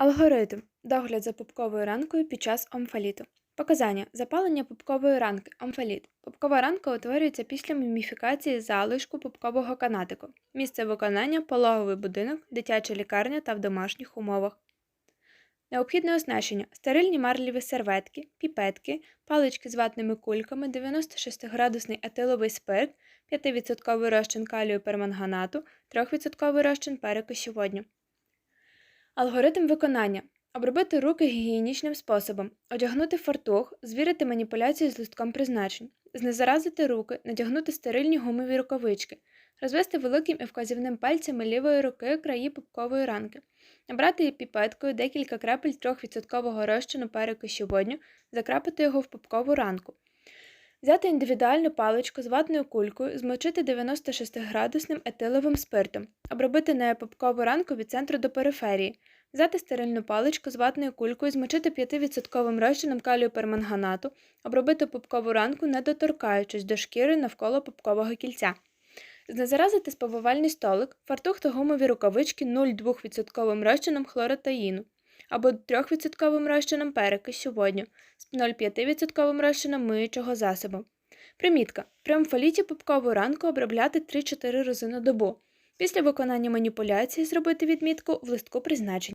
Алгоритм. Догляд за пупковою ранкою під час омфаліту. Показання. Запалення пупкової ранки. Омфаліт. Пупкова ранка утворюється після міміфікації залишку пупкового канатику. Місце виконання пологовий будинок, дитяча лікарня та в домашніх умовах. Необхідне оснащення: стерильні марлеві серветки, піпетки, палички з ватними кульками, 96-градусний етиловий спирт, 5% розчин калію перманганату, 3% розчин перекисю водню. Алгоритм виконання. Обробити руки гігієнічним способом, одягнути фартух, звірити маніпуляції з листком призначень, знезаразити руки, надягнути стерильні гумові рукавички, розвести великим і вказівним пальцями лівої руки краї пупкової ранки, набрати піпеткою декілька крапель 3% розчину перекисю водню, закрапати його в пупкову ранку. Взяти індивідуальну паличку з ватною кулькою, змочити 96-градусним етиловим спиртом, обробити нею пупкову ранку від центру до периферії, взяти стерильну паличку з ватною кулькою, змочити 5% розчином калію перманганату, обробити пупкову ранку, не доторкаючись до шкіри навколо пупкового кільця. Знезаразити сповивальний столик, фартух та гумові рукавички 0,2% розчином хлоротаїну або 3% розчином перекисю водню з 0,5% розчином миючого засобу. Примітка. При амфоліті пупкову ранку обробляти 3-4 рази на добу. Після виконання маніпуляції зробити відмітку в листку призначень.